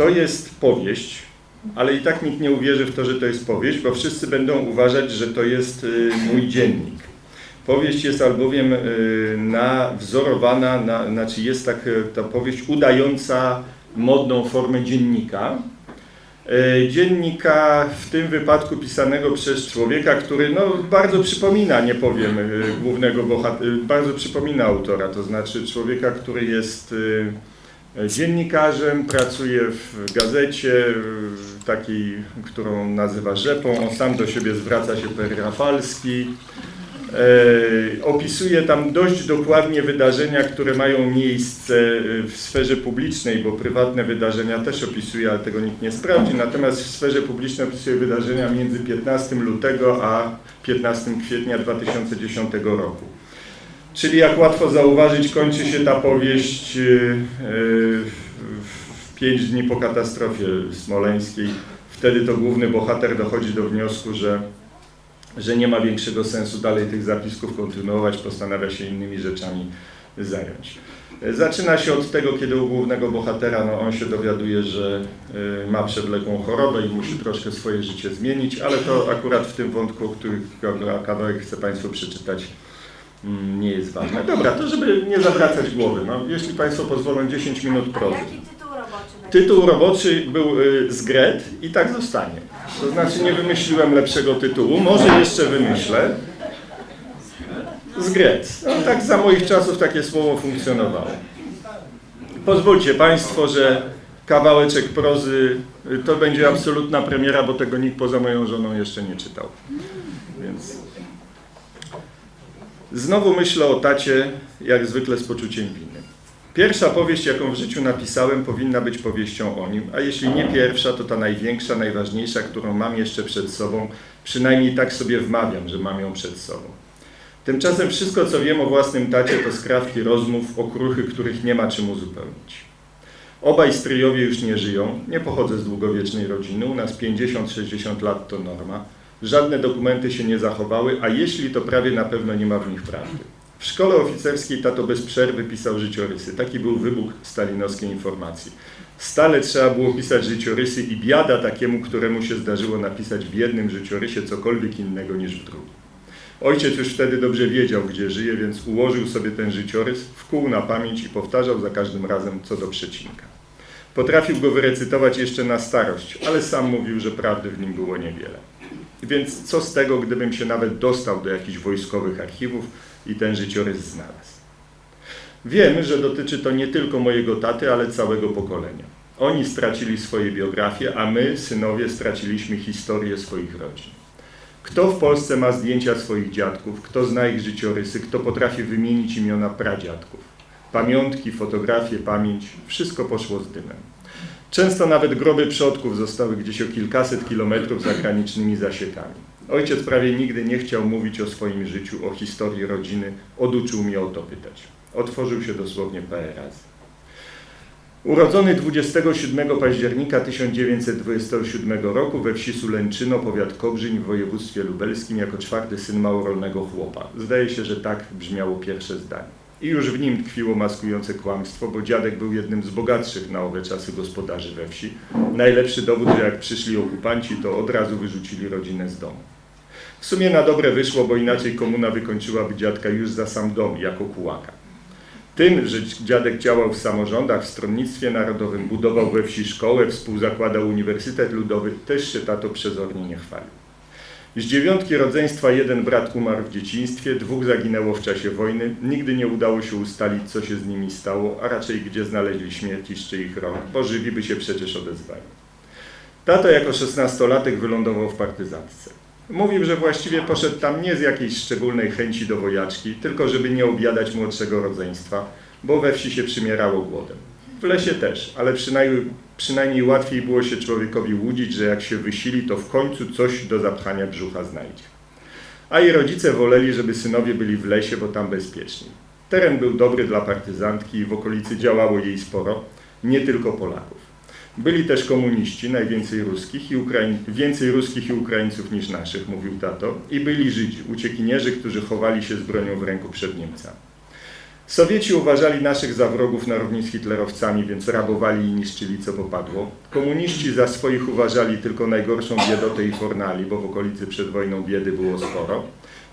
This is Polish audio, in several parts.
To jest powieść, ale i tak nikt nie uwierzy w to, że to jest powieść, bo wszyscy będą uważać, że to jest y, mój dziennik. Powieść jest albowiem y, na, wzorowana, na, znaczy jest tak y, ta powieść udająca modną formę dziennika. Dziennika w tym wypadku pisanego przez człowieka, który no, bardzo przypomina, nie powiem, głównego bohatera, bardzo przypomina autora, to znaczy człowieka, który jest dziennikarzem, pracuje w gazecie takiej, którą nazywa Rzepą, on sam do siebie zwraca się per Rafalski. E, opisuje tam dość dokładnie wydarzenia, które mają miejsce e, w sferze publicznej, bo prywatne wydarzenia też opisuje, ale tego nikt nie sprawdzi. Natomiast w sferze publicznej opisuje wydarzenia między 15 lutego a 15 kwietnia 2010 roku. Czyli jak łatwo zauważyć, kończy się ta powieść e, w 5 dni po katastrofie smoleńskiej. Wtedy to główny bohater dochodzi do wniosku, że że nie ma większego sensu dalej tych zapisków kontynuować, postanawia się innymi rzeczami zająć. Zaczyna się od tego, kiedy u głównego bohatera no, on się dowiaduje, że y, ma przewlekłą chorobę i musi troszkę swoje życie zmienić, ale to akurat w tym wątku, który kawałek chcę Państwu przeczytać, nie jest ważne. Dobra, to żeby nie zawracać głowy, no, jeśli Państwo pozwolą 10 minut prozy. Jaki tytuł roboczy będzie? Tytuł roboczy był y, z Gret i tak zostanie. To znaczy nie wymyśliłem lepszego tytułu, może jeszcze wymyślę. Z Gret. No, tak za moich czasów takie słowo funkcjonowało. Pozwólcie Państwo, że kawałeczek prozy y, to będzie absolutna premiera, bo tego nikt poza moją żoną jeszcze nie czytał. Więc znowu myślę o tacie, jak zwykle z poczuciem winy. Pierwsza powieść, jaką w życiu napisałem, powinna być powieścią o nim, a jeśli nie pierwsza, to ta największa, najważniejsza, którą mam jeszcze przed sobą, przynajmniej tak sobie wmawiam, że mam ją przed sobą. Tymczasem wszystko, co wiem o własnym tacie, to skrawki rozmów, okruchy, których nie ma czym uzupełnić. Obaj stryjowie już nie żyją, nie pochodzę z długowiecznej rodziny, u nas 50-60 lat to norma. Żadne dokumenty się nie zachowały, a jeśli to prawie na pewno nie ma w nich prawdy. W szkole oficerskiej tato bez przerwy pisał życiorysy. Taki był wybuch stalinowskiej informacji. Stale trzeba było pisać życiorysy i biada takiemu, któremu się zdarzyło napisać w jednym życiorysie cokolwiek innego niż w drugim. Ojciec już wtedy dobrze wiedział, gdzie żyje, więc ułożył sobie ten życiorys, wkuł na pamięć i powtarzał za każdym razem co do przecinka. Potrafił go wyrecytować jeszcze na starość, ale sam mówił, że prawdy w nim było niewiele. Więc co z tego, gdybym się nawet dostał do jakichś wojskowych archiwów i ten życiorys znalazł. Wiem, że dotyczy to nie tylko mojego taty, ale całego pokolenia. Oni stracili swoje biografie, a my, synowie, straciliśmy historię swoich rodzin. Kto w Polsce ma zdjęcia swoich dziadków, kto zna ich życiorysy, kto potrafi wymienić imiona pradziadków. Pamiątki, fotografie, pamięć, wszystko poszło z dymem. Często nawet groby przodków zostały gdzieś o kilkaset kilometrów za granicznymi zasiekami. Ojciec prawie nigdy nie chciał mówić o swoim życiu, o historii rodziny, oduczył mnie o to pytać. Otworzył się dosłownie parę razy. Urodzony 27 października 1927 roku we wsi Sulęczyno, powiat Kobrzyń w województwie lubelskim jako czwarty syn małorolnego chłopa. Zdaje się, że tak brzmiało pierwsze zdanie. I już w nim tkwiło maskujące kłamstwo, bo dziadek był jednym z bogatszych na owe czasy gospodarzy we wsi. Najlepszy dowód, że jak przyszli okupanci, to od razu wyrzucili rodzinę z domu. W sumie na dobre wyszło, bo inaczej komuna wykończyłaby dziadka już za sam dom, jako kułaka. Tym, że dziadek działał w samorządach, w stronnictwie narodowym, budował we wsi szkołę, współzakładał Uniwersytet Ludowy, też się tato przezornie nie chwalił. Z dziewiątki rodzeństwa jeden brat umarł w dzieciństwie, dwóch zaginęło w czasie wojny, nigdy nie udało się ustalić, co się z nimi stało, a raczej gdzie znaleźli śmierci z czyich rąk, bo żywi by się przecież odezwali. Tato jako szesnastolatek wylądował w partyzantce. Mówił, że właściwie poszedł tam nie z jakiejś szczególnej chęci do wojaczki, tylko żeby nie obiadać młodszego rodzeństwa, bo we wsi się przymierało głodem. W lesie też, ale przynajmniej, przynajmniej łatwiej było się człowiekowi łudzić, że jak się wysili, to w końcu coś do zapchania brzucha znajdzie. A jej rodzice woleli, żeby synowie byli w lesie, bo tam bezpieczniej. Teren był dobry dla partyzantki i w okolicy działało jej sporo, nie tylko Polaków. Byli też komuniści, najwięcej ruskich i Ukraiń, więcej ruskich i Ukraińców niż naszych, mówił tato, i byli Żydzi, uciekinierzy, którzy chowali się z bronią w ręku przed Niemcami. Sowieci uważali naszych za wrogów na równi z hitlerowcami, więc rabowali i niszczyli co popadło. Komuniści za swoich uważali tylko najgorszą biedotę i fornali, bo w okolicy przed wojną biedy było sporo.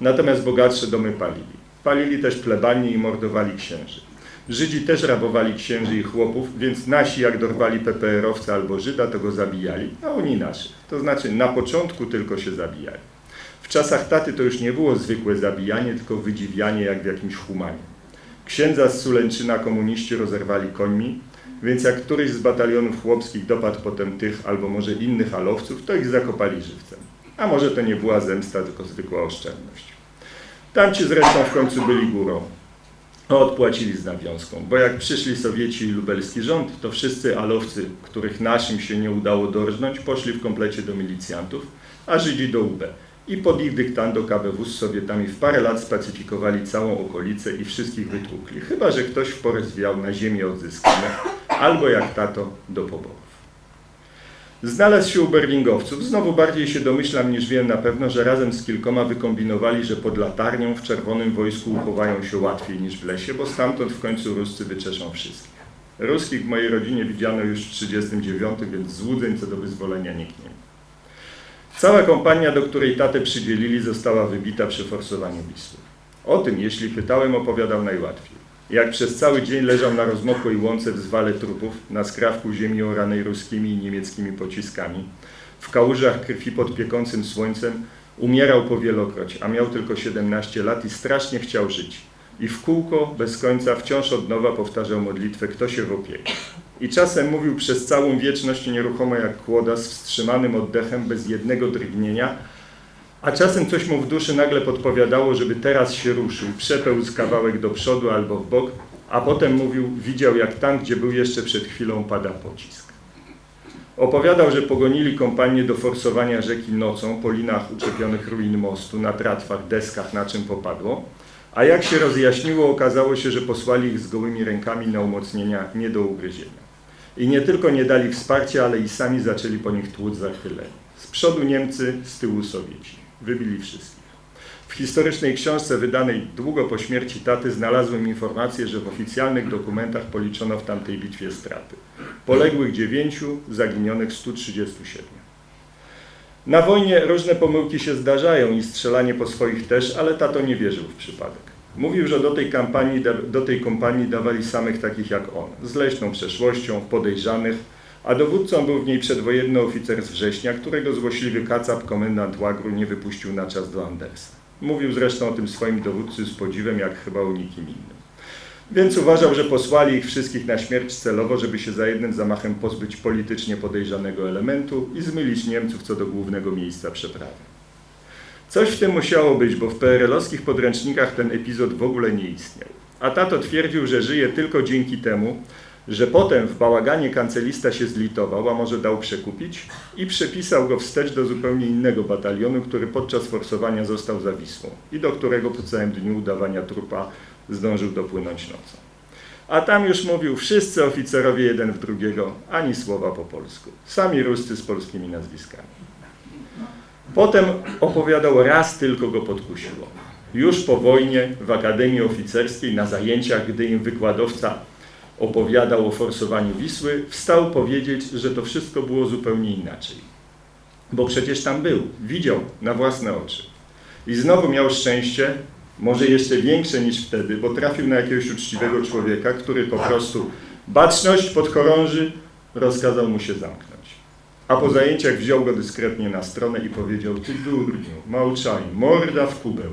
Natomiast bogatsze domy palili. Palili też plebanie i mordowali księży. Żydzi też rabowali księży i chłopów, więc nasi jak dorwali PPR-owca albo Żyda, to go zabijali, a oni naszych. To znaczy na początku tylko się zabijali. W czasach taty to już nie było zwykłe zabijanie, tylko wydziwianie jak w jakimś humanie. Księdza z Sulęczyna komuniści rozerwali końmi, więc jak któryś z batalionów chłopskich dopadł potem tych albo może innych alowców, to ich zakopali żywcem. A może to nie była zemsta, tylko zwykła oszczędność. Tamci zresztą w końcu byli górą. Odpłacili z nawiązką, bo jak przyszli Sowieci i lubelski rząd, to wszyscy alowcy, których naszym się nie udało dorżnąć, poszli w komplecie do milicjantów, a Żydzi do UB. I pod ich dyktando KBW z Sowietami w parę lat spacyfikowali całą okolicę i wszystkich wytłukli. Chyba, że ktoś w porę zwiał na ziemię odzyskane, albo jak tato do poborów. Znalazł się u berlingowców. Znowu bardziej się domyślam niż wiem na pewno, że razem z kilkoma wykombinowali, że pod latarnią w czerwonym wojsku uchowają się łatwiej niż w lesie, bo stamtąd w końcu Ruscy wyczeszą wszystkich. Ruskich w mojej rodzinie widziano już w 1939, więc złudzeń co do wyzwolenia nikt nie ma. Cała kompania, do której tatę przydzielili, została wybita przy forsowaniu Wisły. O tym, jeśli pytałem, opowiadał najłatwiej. Jak przez cały dzień leżał na rozmokłej łące w zwale trupów, na skrawku ziemi oranej ruskimi i niemieckimi pociskami, w kałużach krwi pod piekącym słońcem, umierał powielokroć, a miał tylko 17 lat i strasznie chciał żyć. I w kółko, bez końca, wciąż od nowa powtarzał modlitwę, kto się wopieka. I czasem mówił przez całą wieczność nieruchomo jak kłoda, z wstrzymanym oddechem, bez jednego drgnienia, a czasem coś mu w duszy nagle podpowiadało, żeby teraz się ruszył, przepełzł kawałek do przodu albo w bok, a potem mówił, widział jak tam, gdzie był jeszcze przed chwilą, pada pocisk. Opowiadał, że pogonili kompanię do forsowania rzeki nocą po linach uczepionych ruin mostu, na tratwach, deskach, na czym popadło, a jak się rozjaśniło, okazało się, że posłali ich z gołymi rękami na umocnienia nie do ugryzienia. I nie tylko nie dali wsparcia, ale i sami zaczęli po nich tłuc z artylerii. Z przodu Niemcy, z tyłu Sowieci. Wybili wszystkich. W historycznej książce wydanej długo po śmierci taty znalazłem informację, że w oficjalnych dokumentach policzono w tamtej bitwie straty. Poległych dziewięciu, zaginionych 137. Na wojnie różne pomyłki się zdarzają i strzelanie po swoich też, ale tato nie wierzył w przypadek. Mówił, że do tej, kampanii, do tej kompanii dawali samych takich jak on, z leśną przeszłością, podejrzanych, a dowódcą był w niej przedwojenny oficer z września, którego złośliwy kacap, komendant łagru, nie wypuścił na czas do Andersa. Mówił zresztą o tym swoim dowódcy z podziwem, jak chyba o nikim innym. Więc uważał, że posłali ich wszystkich na śmierć celowo, żeby się za jednym zamachem pozbyć politycznie podejrzanego elementu i zmylić Niemców co do głównego miejsca przeprawy. Coś w tym musiało być, bo w PRL-owskich podręcznikach ten epizod w ogóle nie istniał. A tato twierdził, że żyje tylko dzięki temu, że potem w bałaganie kancelista się zlitował, a może dał przekupić i przepisał go wstecz do zupełnie innego batalionu, który podczas forsowania został za Wisłą i do którego po całym dniu udawania trupa zdążył dopłynąć nocą. A tam już mówił wszyscy oficerowie jeden w drugiego, ani słowa po polsku. Sami Ruscy z polskimi nazwiskami. Potem opowiadał raz tylko go podkusiło. Już po wojnie w Akademii Oficerskiej na zajęciach, gdy im wykładowca opowiadał o forsowaniu Wisły, wstał powiedzieć, że to wszystko było zupełnie inaczej. Bo przecież tam był, widział na własne oczy. I znowu miał szczęście, może jeszcze większe niż wtedy, bo trafił na jakiegoś uczciwego człowieka, który po prostu baczność podchorąży rozkazał mu się zamknąć. A po zajęciach wziął go dyskretnie na stronę i powiedział, ty durniu, małczaj, morda w kubeł.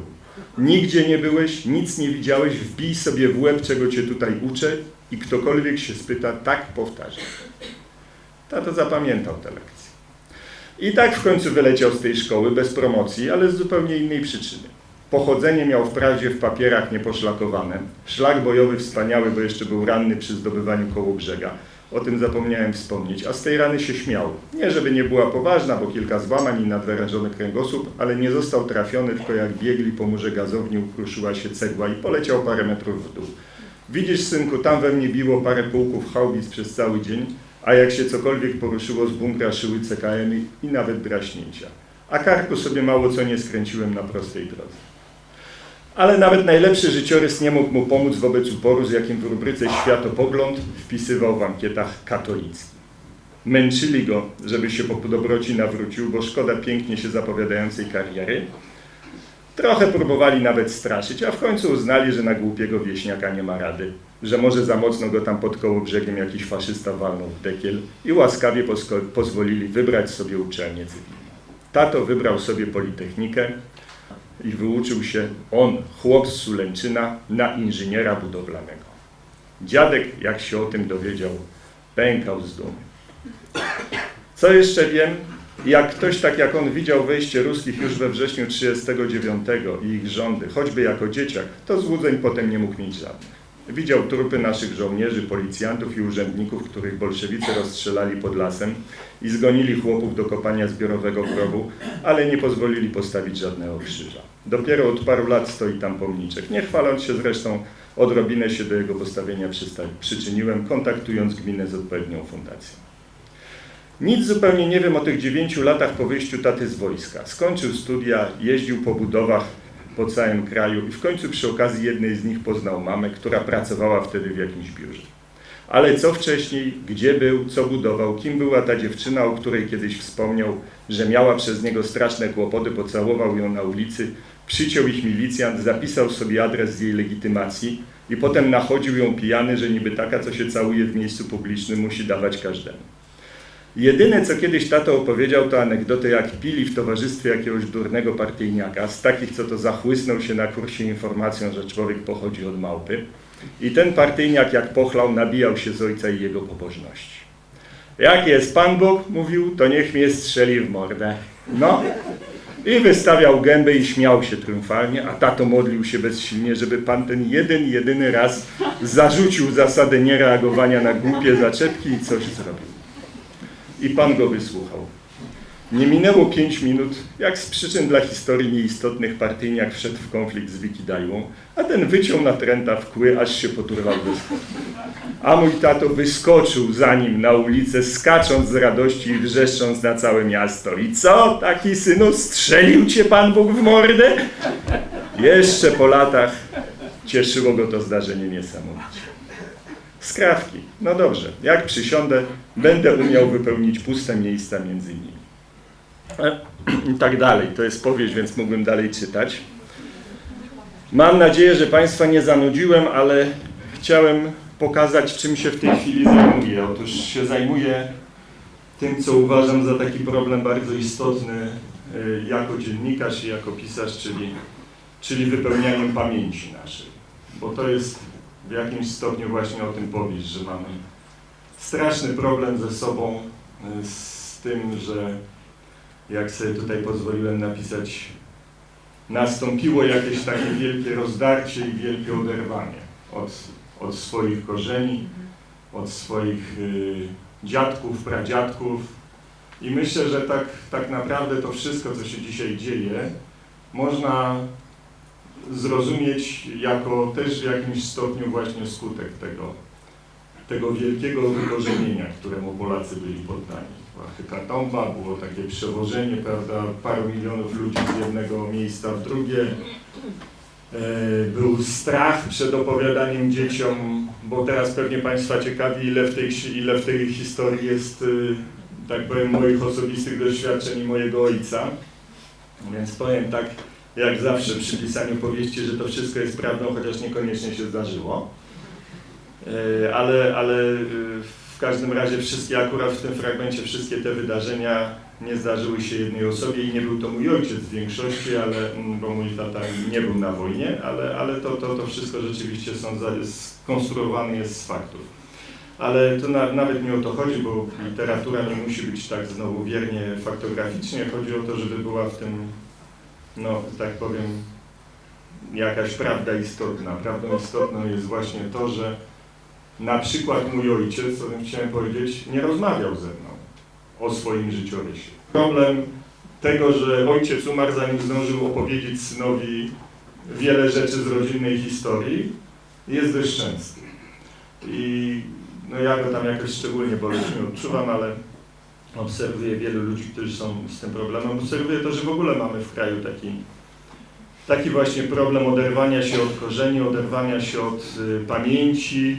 Nigdzie nie byłeś, nic nie widziałeś, wbij sobie w łeb, czego cię tutaj uczę i ktokolwiek się spyta, tak powtarzaj. Tato zapamiętał tę lekcję. I tak w końcu wyleciał z tej szkoły bez promocji, ale z zupełnie innej przyczyny. Pochodzenie miał wprawdzie w papierach nieposzlakowane. Szlak bojowy wspaniały, bo jeszcze był ranny przy zdobywaniu koło brzega. O tym zapomniałem wspomnieć, a z tej rany się śmiał. Nie, żeby nie była poważna, bo kilka złamań i nadwyrężony kręgosłup, ale nie został trafiony, tylko jak biegli po murze gazowni ukruszyła się cegła i poleciał parę metrów w dół. Widzisz, synku, tam we mnie biło parę pułków haubic przez cały dzień, a jak się cokolwiek poruszyło z bunkra szyły CKM i, i nawet draśnięcia. A karku sobie mało co nie skręciłem na prostej drodze. Ale nawet najlepszy życiorys nie mógł mu pomóc wobec uporu, z jakim w rubryce światopogląd wpisywał w ankietach katolicki. Męczyli go, żeby się po dobroci nawrócił, bo szkoda pięknie się zapowiadającej kariery. Trochę próbowali nawet straszyć, a w końcu uznali, że na głupiego wieśniaka nie ma rady, że może za mocno go tam pod koło brzegiem jakiś faszysta walnął w dekiel i łaskawie pozwolili wybrać sobie uczelnię cywilną. Tato wybrał sobie Politechnikę i wyuczył się on, chłop z Sulęczyna, na inżyniera budowlanego. Dziadek, jak się o tym dowiedział, pękał z dumy. Co jeszcze wiem? Jak ktoś tak jak on widział wejście ruskich już we wrześniu 1939 i ich rządy, choćby jako dzieciak, to złudzeń potem nie mógł mieć żadnych. Widział trupy naszych żołnierzy, policjantów i urzędników, których bolszewicy rozstrzelali pod lasem i zgonili chłopów do kopania zbiorowego grobu, ale nie pozwolili postawić żadnego krzyża. Dopiero od paru lat stoi tam pomniczek. Nie chwaląc się zresztą, odrobinę się do jego postawienia przyczyniłem, kontaktując gminę z odpowiednią fundacją. Nic zupełnie nie wiem o tych dziewięciu latach po wyjściu taty z wojska. Skończył studia, jeździł po budowach po całym kraju i w końcu przy okazji jednej z nich poznał mamę, która pracowała wtedy w jakimś biurze. Ale co wcześniej, gdzie był, co budował, kim była ta dziewczyna, o której kiedyś wspomniał, że miała przez niego straszne kłopoty, pocałował ją na ulicy, przyciął ich milicjant, zapisał sobie adres z jej legitymacji i potem nachodził ją pijany, że niby taka, co się całuje w miejscu publicznym, musi dawać każdemu. Jedyne, co kiedyś tato opowiedział, to anegdotę, jak pili w towarzystwie jakiegoś durnego partyjniaka, z takich, co to zachłysnął się na kursie informacją, że człowiek pochodzi od małpy. I ten partyjniak, jak pochlał, nabijał się z ojca i jego pobożności. Jak jest Pan Bóg, mówił, to niech mnie strzeli w mordę. No, i wystawiał gębę i śmiał się triumfalnie, a tato modlił się bezsilnie, żeby Pan ten jeden, jedyny raz zarzucił zasadę niereagowania na głupie zaczepki i coś zrobił. I Pan go wysłuchał. Nie minęło pięć minut, jak z przyczyn dla historii nieistotnych partyjniak wszedł w konflikt z Wikidajłą, a ten wyciął na tręta w kły, aż się poturwał do. A mój tato wyskoczył za nim na ulicę, skacząc z radości i wrzeszcząc na całe miasto. I co, taki synu, strzelił cię Pan Bóg w mordę? Jeszcze po latach cieszyło go to zdarzenie niesamowicie. Skrawki. No dobrze, jak przysiądę, będę umiał wypełnić puste miejsca między nimi. E, I tak dalej. To jest powieść, więc mógłbym dalej czytać. Mam nadzieję, że Państwa nie zanudziłem, ale chciałem pokazać, czym się w tej chwili zajmuję. Otóż się zajmuję tym, co uważam za taki problem bardzo istotny y, jako dziennikarz i jako pisarz, czyli, czyli wypełnianiem pamięci naszej. Bo to jest w jakimś stopniu właśnie o tym powieść, że mamy straszny problem ze sobą, y, z tym, że jak sobie tutaj pozwoliłem napisać, nastąpiło jakieś takie wielkie rozdarcie i wielkie oderwanie od, od swoich korzeni, od swoich y, dziadków, pradziadków. I myślę, że tak, tak naprawdę to wszystko, co się dzisiaj dzieje, można zrozumieć jako też w jakimś stopniu właśnie skutek tego, tego wielkiego wykorzenienia, któremu Polacy byli poddani. Była hekatomba, było takie przewożenie, prawda, paru milionów ludzi z jednego miejsca w drugie. E, Był strach przed opowiadaniem dzieciom, bo teraz pewnie Państwa ciekawi, ile w tej, ile w tej historii jest, y, tak powiem, moich osobistych doświadczeń i mojego ojca. Więc powiem tak, jak zawsze przy pisaniu powieści, że to wszystko jest prawdą, chociaż niekoniecznie się zdarzyło. E, Ale, ale y, w każdym razie wszystkie, akurat w tym fragmencie, wszystkie te wydarzenia nie zdarzyły się jednej osobie i nie był to mój ojciec w większości, ale, mm, bo mój tata nie był na wojnie, ale, ale to, to, to wszystko rzeczywiście są skonstruowane jest z faktów. Ale to na, nawet nie o to chodzi, bo literatura nie musi być tak znowu wiernie faktograficznie. Chodzi o to, żeby była w tym, no tak powiem, jakaś prawda istotna. Prawdą istotną jest właśnie to, że na przykład mój ojciec, o tym chciałem powiedzieć, nie rozmawiał ze mną o swoim życiorysie. Problem tego, że ojciec umarł, zanim zdążył opowiedzieć synowi wiele rzeczy z rodzinnej historii, jest dość częsty. I no ja go tam jakoś szczególnie boleśnie odczuwam, ale obserwuję wielu ludzi, którzy są z tym problemem. Obserwuję to, że w ogóle mamy w kraju taki, Taki właśnie problem oderwania się od korzeni, oderwania się od y, pamięci,